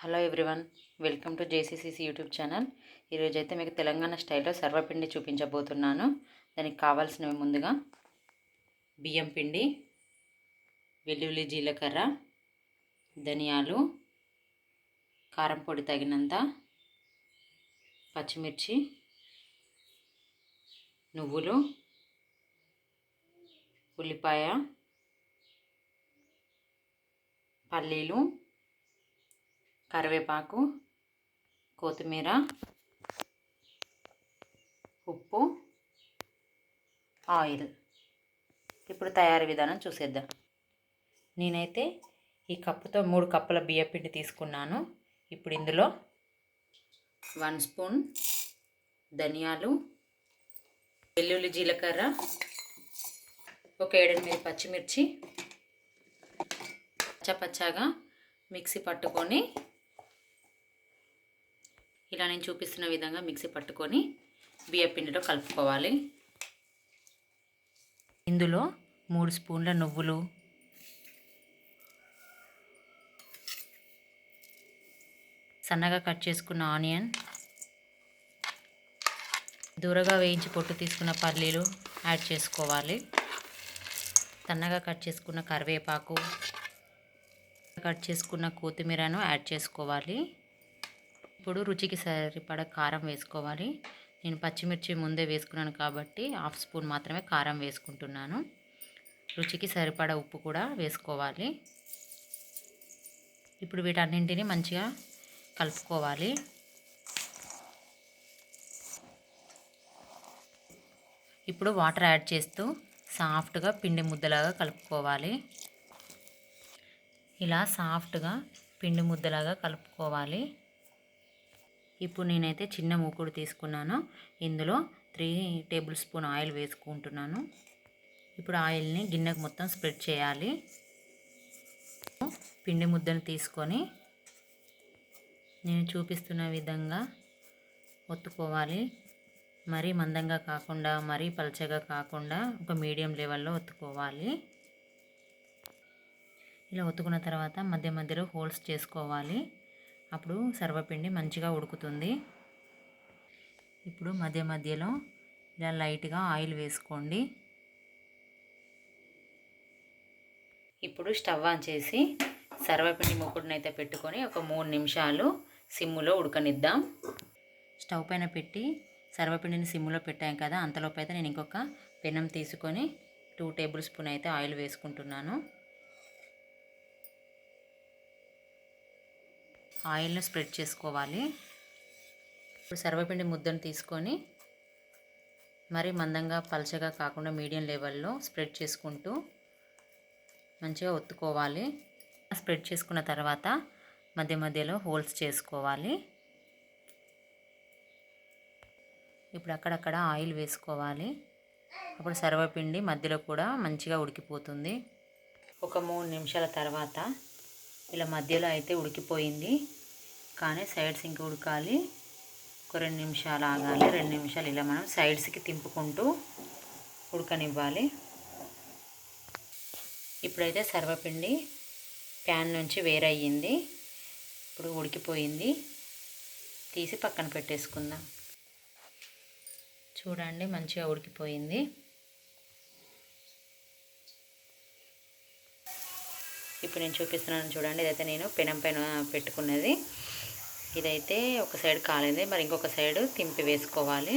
Hello everyone welcome to J C C C YouTube channel. ఈరోజైతే అయితే మీకు తెలంగాణ స్టైల్లో సర్వపిండి చూపించబోతున్నాను. దానికి కావాల్సినవి ముందుగా బియ్యం పిండి వెల్లుల్లి జీలకర్ర ధనియాలు కారం పొడి తగినంత పచ్చిమిర్చి నువ్వులు ఉల్లిపాయ పల్లీలు కరివేపాకు కొత్తిమీర ఉప్పు ఆయిల్. ఇప్పుడు తయారీ విధానం చూసేద్దాం. నేనైతే ఈ కప్పుతో మూడు కప్పుల బియ్యపిండి తీసుకున్నాను. ఇప్పుడు ఇందులో వన్ స్పూన్ ధనియాలు వెల్లుల్లి జీలకర్ర ఒక ఏడెనిమిది పచ్చిమిర్చి పచ్చపచ్చగా మిక్సీ పట్టుకొని ఇలా నేను చూపిస్తున్న విధంగా మిక్సీ పట్టుకొని బియ్యపిండిలో కలుపుకోవాలి. ఇందులో మూడు స్పూన్ల నువ్వులు సన్నగా కట్ చేసుకున్న ఆనియన్ దూరగా వేయించి పొట్టు తీసుకున్న పల్లీలు యాడ్ చేసుకోవాలి. సన్నగా కట్ చేసుకున్న కరివేపాకు కట్ చేసుకున్న కొత్తిమీరను యాడ్ చేసుకోవాలి. ఇప్పుడు రుచికి సరిపడ కారం వేసుకోవాలి. నేను పచ్చిమిర్చి ముందే వేసుకున్నాను కాబట్టి హాఫ్ స్పూన్ మాత్రమే కారం వేసుకుంటున్నాను. రుచికి సరిపడ ఉప్పు కూడా వేసుకోవాలి. ఇప్పుడు వీటన్నింటిని మంచిగా కలుపుకోవాలి. ఇప్పుడు వాటర్ యాడ్ చేస్తూ సాఫ్ట్గా పిండి ముద్దలాగా కలుపుకోవాలి. ఇలా సాఫ్ట్గా పిండి ముద్దలాగా కలుపుకోవాలి. ఇప్పుడు నేనైతే చిన్న మూకుడు తీసుకున్నాను. ఇందులో త్రీ టేబుల్ స్పూన్ ఆయిల్ వేసుకుంటున్నాను. ఇప్పుడు ఆయిల్ని గిన్నెకు మొత్తం స్ప్రెడ్ చేయాలి. పిండి ముద్దను తీసుకొని నేను చూపిస్తున్న విధంగా ఒత్తుకోవాలి. మరీ మందంగా కాకుండా మరీ పలచగా కాకుండా ఒక మీడియం లెవెల్లో ఒత్తుకోవాలి. ఇలా ఒత్తుకున్న తర్వాత మధ్య మధ్యలో హోల్స్ చేసుకోవాలి. అప్పుడు సర్వపిండి మంచిగా ఉడుకుతుంది. ఇప్పుడు మధ్య మధ్యలో ఇలా లైట్గా ఆయిల్ వేసుకోండి. ఇప్పుడు స్టవ్ ఆన్ చేసి సర్వపిండి ముక్కుడుని పెట్టుకొని ఒక మూడు నిమిషాలు సిమ్ములో ఉడకనిద్దాం. స్టవ్ పైన పెట్టి సర్వపిండిని సిమ్ములో పెట్టాం కదా అంతలోపు అయితే నేను ఇంకొక పెనం తీసుకొని టూ టేబుల్ స్పూన్ అయితే ఆయిల్ వేసుకుంటున్నాను. ఆయిల్ని స్ప్రెడ్ చేసుకోవాలి. ఇప్పుడు సర్వపిండి ముద్దను తీసుకొని మరీ మందంగా పలచగా కాకుండా మీడియం లెవెల్లో స్ప్రెడ్ చేసుకుంటూ మంచిగా ఒత్తుకోవాలి. స్ప్రెడ్ చేసుకున్న తర్వాత మధ్య మధ్యలో హోల్స్ చేసుకోవాలి. ఇప్పుడు అక్కడక్కడ ఆయిల్ వేసుకోవాలి. అప్పుడు సర్వపిండి మధ్యలో కూడా మంచిగా ఉడికిపోతుంది. ఒక మూడు నిమిషాల తర్వాత ఇలా మధ్యలో అయితే ఉడికిపోయింది. కానీ సైడ్స్ ఇంక ఉడకాలి. ఒక రెండు నిమిషాలు ఆగాలి. రెండు నిమిషాలు ఇలా మనం సైడ్స్కి తింపుకుంటూ ఉడకనివ్వాలి. ఇప్పుడైతే సర్వపిండి ప్యాన్ నుంచి వేరయ్యింది. ఇప్పుడు ఉడికిపోయింది. తీసి పక్కన పెట్టేసుకుందాం. చూడండి మంచిగా ఉడికిపోయింది. ఇప్పుడు నేను చూపిస్తున్నాను చూడండి ఇదైతే నేను పెనం పైన పెట్టుకున్నది. ఇదైతే ఒక సైడ్ కాలేదు మరి ఇంకొక సైడ్ తింపి వేసుకోవాలి.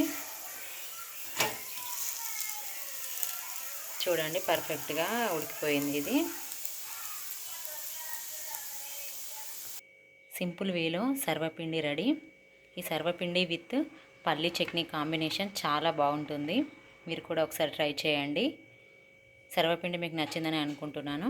చూడండి పర్ఫెక్ట్గా ఉడికిపోయింది ఇది. సింపుల్ వేలో సర్వపిండి రెడీ. ఈ సర్వపిండి విత్ పల్లి చట్నీ కాంబినేషన్ చాలా బాగుంటుంది. మీరు కూడా ఒకసారి ట్రై చేయండి. సర్వపిండి మీకు నచ్చిందని అనుకుంటున్నాను.